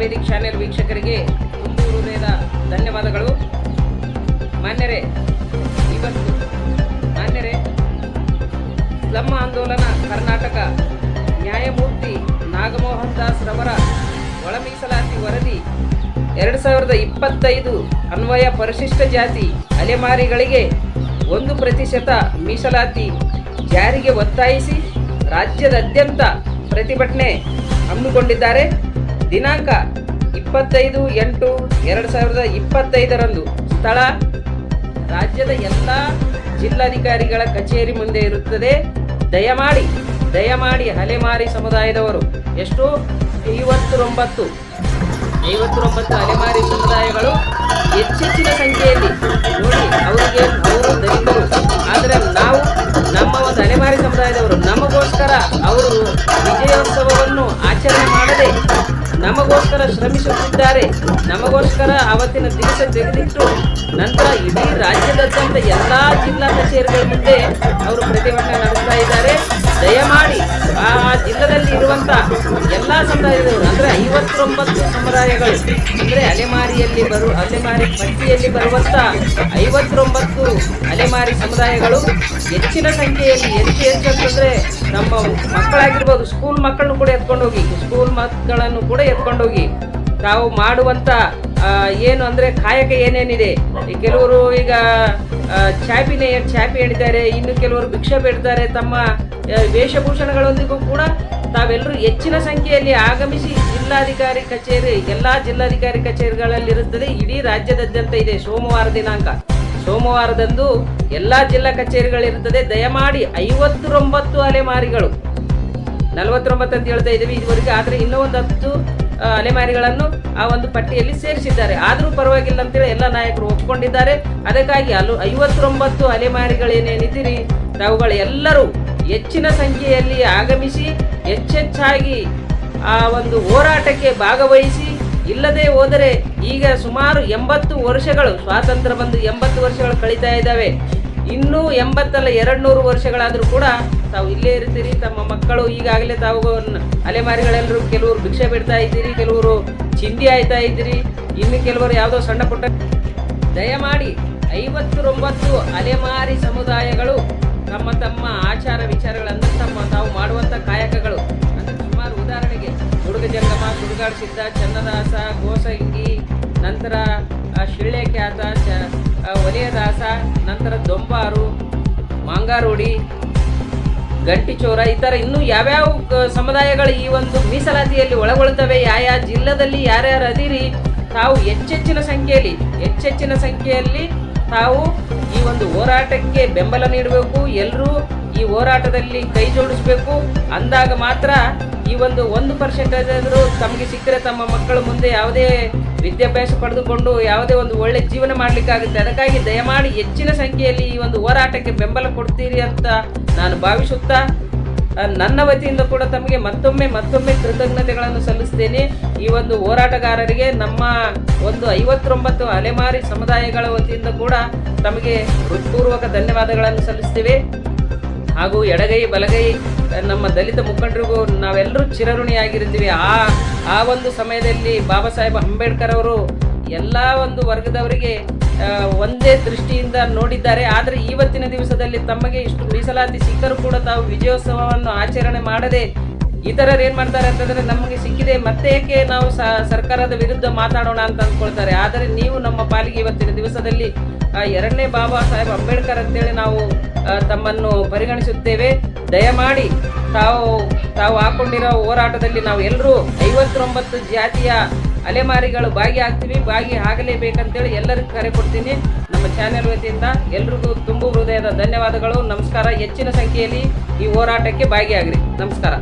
Vedic channel ವೀಕ್ಷಕರಿಗೆ ತುಂಬು ಹೃದಯದ ಧನ್ಯವಾದಗಳು. ಮಾನ್ಯರೇ, ಇವತ್ತು ಮಾನ್ಯರೇ ಸ್ಲಮ್ ಆಂದೋಲನ ಕರ್ನಾಟಕ ನ್ಯಾಯಮೂರ್ತಿ ನಾಗಮೋಹನ್ ದಾಸ್ ರವರ ಒಳ ಮೀಸಲಾತಿ ವರದಿ ಎರಡು ಸಾವಿರದ ಇಪ್ಪತ್ತೈದು ಅನ್ವಯ ಪರಿಶಿಷ್ಟ ಜಾತಿ ಅಲೆಮಾರಿಗಳಿಗೆ ಒಂದು ಪ್ರತಿಶತ ಮೀಸಲಾತಿ ಜಾರಿಗೆ ಒತ್ತಾಯಿಸಿ ರಾಜ್ಯದಾದ್ಯಂತ ಪ್ರತಿಭಟನೆ ಹಮ್ಮಿಕೊಂಡಿದ್ದಾರೆ. ದಿನಾಂಕ ಇಪ್ಪತ್ತೈದು ಎಂಟು ಎರಡು ಸಾವಿರದ ಇಪ್ಪತ್ತೈದರಂದು ಸ್ಥಳ ರಾಜ್ಯದ ಎಲ್ಲ ಜಿಲ್ಲಾಧಿಕಾರಿಗಳ ಕಚೇರಿ ಮುಂದೆ ಇರುತ್ತದೆ. ದಯಮಾಡಿ ದಯಮಾಡಿ ಅಲೆಮಾರಿ ಸಮುದಾಯದವರು, ಎಷ್ಟು? ಐವತ್ತರೊಂಬತ್ತು ಐವತ್ತರೊಂಬತ್ತು ಅಲೆಮಾರಿ ಸಮುದಾಯಗಳು ಹೆಚ್ಚೆಚ್ಚಿನ ಸಂಖ್ಯೆಯಲ್ಲಿ ನೋಡಿ, ಅವರಿಗೆ ಅವರು ದಲಿತರು. ಆದರೆ ನಮಗೋಸ್ಕರ ಶ್ರಮಿಸುತ್ತಿದ್ದಾರೆ. ನಮಗೋಸ್ಕರ ಅವತ್ತಿನ ದಿವಸ ತೆಗೆದಿಟ್ಟು ನಂತರ ಇಡೀ ರಾಜ್ಯದಾದ್ಯಂತ ಎಲ್ಲ ಜಿಲ್ಲಾ ಕಚೇರಿಗಳ ಮುಂದೆ ಅವರು ಪ್ರತಿಭಟನೆ ನಡೆಸ್ತಾ ಇದ್ದಾರೆ. ಐವತ್ತೊಂಬತ್ತು ಸಮುದಾಯಗಳು. ಅಂದ್ರೆ ಅಲೆಮಾರಿಯಲ್ಲಿ ಬರು ಅಲೆಮಾರಿ ಪಟ್ಟಿಯಲ್ಲಿ ಬರುವಂಥ ಐವತ್ತೊಂಬತ್ತು ಅಲೆಮಾರಿ ಸಮುದಾಯಗಳು ಹೆಚ್ಚಿನ ಸಂಖ್ಯೆಯಲ್ಲಿ ಹೆಚ್ಚು ಹೆಚ್ಚು ನಮ್ಮ ಮಕ್ಕಳಾಗಿರ್ಬೋದು ಸ್ಕೂಲ್ ಮಕ್ಕಳನ್ನು ಕೂಡ ಎತ್ಕೊಂಡೋಗಿ ಸ್ಕೂಲ್ ಮಕ್ಕಳನ್ನು ಕೂಡ ಎತ್ಕೊಂಡೋಗಿ ತಾವು ಮಾಡುವಂತ ಏನು ಅಂದ್ರೆ ಕಾಯಕ ಏನೇನಿದೆ. ಕೆಲವರು ಈಗ ಚಾಪಿನ ಚಾಪಿ ಹೇಳಿದ್ದಾರೆ, ಇನ್ನು ಕೆಲವರು ಭಿಕ್ಷೆ ಬೇಡ್ತಾರೆ ತಮ್ಮ ವೇಷಭೂಷಣಗಳೊಂದಿಗೂ ಕೂಡ ತಾವೆಲ್ಲರೂ ಹೆಚ್ಚಿನ ಸಂಖ್ಯೆಯಲ್ಲಿ ಆಗಮಿಸಿ ಜಿಲ್ಲಾಧಿಕಾರಿ ಕಚೇರಿ, ಎಲ್ಲ ಜಿಲ್ಲಾಧಿಕಾರಿ ಕಚೇರಿಗಳಲ್ಲಿರುತ್ತದೆ. ಇಡೀ ರಾಜ್ಯದಾದ್ಯಂತ ಇದೆ ಸೋಮವಾರ ದಿನಾಂಕ. ಸೋಮವಾರದಂದು ಎಲ್ಲ ಜಿಲ್ಲಾ ಕಚೇರಿಗಳಿರುತ್ತದೆ. ದಯಮಾಡಿ ಐವತ್ತೊಂಬತ್ತು ಅಲೆಮಾರಿಗಳು, ನಲವತ್ತೊಂಬತ್ತು ಅಂತ ಹೇಳ್ತಾ ಇದ್ದೀವಿ ಇದುವರೆಗೆ. ಆದರೆ ಇನ್ನೂ ಒಂದು ಹತ್ತು ಅಲೆಮಾರಿಗಳನ್ನು ಆ ಒಂದು ಪಟ್ಟಿಯಲ್ಲಿ ಸೇರಿಸಿದ್ದಾರೆ. ಆದರೂ ಪರವಾಗಿಲ್ಲ ಅಂತೇಳಿ ಎಲ್ಲ ನಾಯಕರು ಒಪ್ಪಿಕೊಂಡಿದ್ದಾರೆ ಅದಕ್ಕಾಗಿ ಅಲ್ಲೂ ಐವತ್ತೊಂಬತ್ತು ಅಲೆಮಾರಿಗಳೇನೇನಿದ್ದೀರಿ ತಾವುಗಳು ಎಲ್ಲರೂ ಹೆಚ್ಚಿನ ಸಂಖ್ಯೆಯಲ್ಲಿ ಆಗಮಿಸಿ ಹೆಚ್ಚೆಚ್ಚಾಗಿ ಆ ಒಂದು ಹೋರಾಟಕ್ಕೆ ಭಾಗವಹಿಸಿ, ಇಲ್ಲದೆ ಹೋದರೆ ಈಗ ಸುಮಾರು ಎಂಬತ್ತು ವರ್ಷಗಳು, ಸ್ವಾತಂತ್ರ್ಯ ಬಂದು ಎಂಬತ್ತು ವರ್ಷಗಳು ಕಳೀತಾ ಇದ್ದಾವೆ. ಇನ್ನೂ ಎಂಬತ್ತಲ್ಲ ಎರಡು ನೂರು ವರ್ಷಗಳಾದರೂ ಕೂಡ ತಾವು ಇಲ್ಲೇ ಇರ್ತೀರಿ. ತಮ್ಮ ಮಕ್ಕಳು ಈಗಾಗಲೇ ತಾವು ಅಲೆಮಾರಿಗಳೆಲ್ಲರೂ ಕೆಲವರು ಭಿಕ್ಷೆ ಬಿಡ್ತಾ ಇದ್ದೀರಿ, ಕೆಲವರು ಚಿಂದಿ ಆಯ್ತಾ ಇದ್ದೀರಿ. ಇನ್ನು ಕೆಲವರು ಯಾವುದೋ ಸಣ್ಣ ಪುಟ್ಟ ದಯಮಾಡಿ ಐವತ್ತರೊಂಬತ್ತು ಅಲೆಮಾರಿ ಸಮುದಾಯಗಳು ತಮ್ಮ ತಮ್ಮ ಆಚಾರ ವಿಚಾರಗಳನ್ನು ತಮ್ಮ ತಾವು ಮಾಡುವಂಥ ಕಾಯಕಗಳು. ಅಂದ್ರೆ ಸುಮಾರು ಉದಾಹರಣೆಗೆ, ಹುಡುಗ ಜಂಗಮ ಸುಡುಗಾಡು ಸಿದ್ಧ ಚನ್ನದಾಸ ಗೋಸಂಗಿ, ನಂತರ ಶಿಳ್ಳೆ ಖ್ಯಾತ, ಚ ನಂತರ ದೊಂಬಾರು ಮಾಂಗಾರೋಡಿ ಗಂಟಿಚೋರ ಈ ಥರ ಇನ್ನೂ ಯಾವ್ಯಾವ ಸಮುದಾಯಗಳು ಈ ಒಂದು ಮೀಸಲಾತಿಯಲ್ಲಿ ಒಳಗೊಳ್ತವೆ, ಯಾವ ಜಿಲ್ಲೆದಲ್ಲಿ ಯಾರ್ಯಾರು ಅದಿರಿ, ತಾವು ಹೆಚ್ಚೆಚ್ಚಿನ ಸಂಖ್ಯೆಯಲ್ಲಿ ಹೆಚ್ಚೆಚ್ಚಿನ ಸಂಖ್ಯೆಯಲ್ಲಿ ತಾವು ಈ ಒಂದು ಹೋರಾಟಕ್ಕೆ ಬೆಂಬಲ ನೀಡಬೇಕು ಎಲ್ಲರೂ ಈ ಹೋರಾಟದಲ್ಲಿ ಕೈ ಜೋಡಿಸಬೇಕು. ಅಂದಾಗ ಮಾತ್ರ ಈ ಒಂದು ಒಂದು ಪರ್ಸೆಂಟೇಜ್ ಆದರೂ ತಮಗೆ ಸಿಕ್ಕರೆ ತಮ್ಮ ಮಕ್ಕಳ ಮುಂದೆ ಯಾವುದೇ ವಿದ್ಯಾಭ್ಯಾಸ ಪಡೆದುಕೊಂಡು ಯಾವುದೇ ಒಂದು ಒಳ್ಳೆ ಜೀವನ ಮಾಡಲಿಕ್ಕಾಗುತ್ತೆ ಅದಕ್ಕಾಗಿ ದಯಮಾಡಿ ಹೆಚ್ಚಿನ ಸಂಖ್ಯೆಯಲ್ಲಿ ಈ ಒಂದು ಹೋರಾಟಕ್ಕೆ ಬೆಂಬಲ ಕೊಡ್ತೀರಿ ಅಂತ ನಾನು ಭಾವಿಸುತ್ತಾ ನನ್ನ ವತಿಯಿಂದ ಕೂಡ ತಮಗೆ ಮತ್ತೊಮ್ಮೆ ಮತ್ತೊಮ್ಮೆ ಕೃತಜ್ಞತೆಗಳನ್ನು ಸಲ್ಲಿಸ್ತೇನೆ. ಈ ಒಂದು ಹೋರಾಟಗಾರರಿಗೆ ನಮ್ಮ ಒಂದು ಐವತ್ತೊಂಬತ್ತು ಅಲೆಮಾರಿ ಸಮುದಾಯಗಳ ವತಿಯಿಂದ ಕೂಡ ತಮಗೆ ಹೃತ್ಪೂರ್ವಕ ಧನ್ಯವಾದಗಳನ್ನು ಸಲ್ಲಿಸ್ತೇವೆ. ಹಾಗೂ ಎಡಗೈ, ಬಲಗೈ, ನಮ್ಮ ದಲಿತ ಮುಖಂಡರಿಗೂ ನಾವೆಲ್ಲರೂ ಚಿರಋಣಿಯಾಗಿರ್ತೀವಿ ಆ ಆ ಒಂದು ಸಮಯದಲ್ಲಿ ಬಾಬಾ ಸಾಹೇಬ್ ಅಂಬೇಡ್ಕರ್ ಅವರು ಎಲ್ಲ ಒಂದು ವರ್ಗದವರಿಗೆ ಒಂದೇ ದೃಷ್ಟಿಯಿಂದ ನೋಡಿದ್ದಾರೆ. ಆದರೆ ಇವತ್ತಿನ ದಿವಸದಲ್ಲಿ ತಮಗೆ ಇಷ್ಟು ಮೀಸಲಾತಿ ಸಿಕ್ಕರೂ ಕೂಡ ತಾವು ವಿಜಯೋತ್ಸವವನ್ನು ಆಚರಣೆ ಮಾಡದೆ ಇತರರು ಏನು ಮಾಡ್ತಾರೆ ಅಂತಂದ್ರೆ ನಮಗೆ ಸಿಕ್ಕಿದೆ. ಮತ್ತೆ ಏಕೆ ನಾವು ಸರ್ಕಾರದ ವಿರುದ್ಧ ಮಾತಾಡೋಣ ಅಂತ ಅಂದ್ಕೊಳ್ತಾರೆ ಆದರೆ ನೀವು ನಮ್ಮ ಪಾಲಿಗೆ ಇವತ್ತಿನ ದಿವಸದಲ್ಲಿ ಎರಡನೇ ಬಾಬಾ ಸಾಹೇಬ್ ಅಂಬೇಡ್ಕರ್ ಅಂತೇಳಿ ನಾವು ತಮ್ಮನ್ನು ಪರಿಗಣಿಸುತ್ತೇವೆ. ದಯಮಾಡಿ ತಾವು ತಾವು ಹಾಕೊಂಡಿರೋ ಹೋರಾಟದಲ್ಲಿ ನಾವು ಎಲ್ಲರೂ ಐವತ್ತೊಂಬತ್ತು ಜಾತಿಯ ಅಲೆಮಾರಿಗಳು ಭಾಗಿಯಾಗ್ತೀವಿ ಭಾಗಿ ಆಗಲೇಬೇಕಂತೇಳಿ ಎಲ್ಲರಿಗೂ ಕರೆ ಕೊಡ್ತೀನಿ. ನಮ್ಮ ಚಾನೆಲ್ ವತಿಯಿಂದ ಎಲ್ರಿಗೂ ತುಂಬು ಹೃದಯದ ಧನ್ಯವಾದಗಳು. ನಮಸ್ಕಾರ. ಹೆಚ್ಚಿನ ಸಂಖ್ಯೆಯಲ್ಲಿ ಈ ಹೋರಾಟಕ್ಕೆ ಭಾಗಿಯಾಗ್ರಿ. ನಮಸ್ಕಾರ.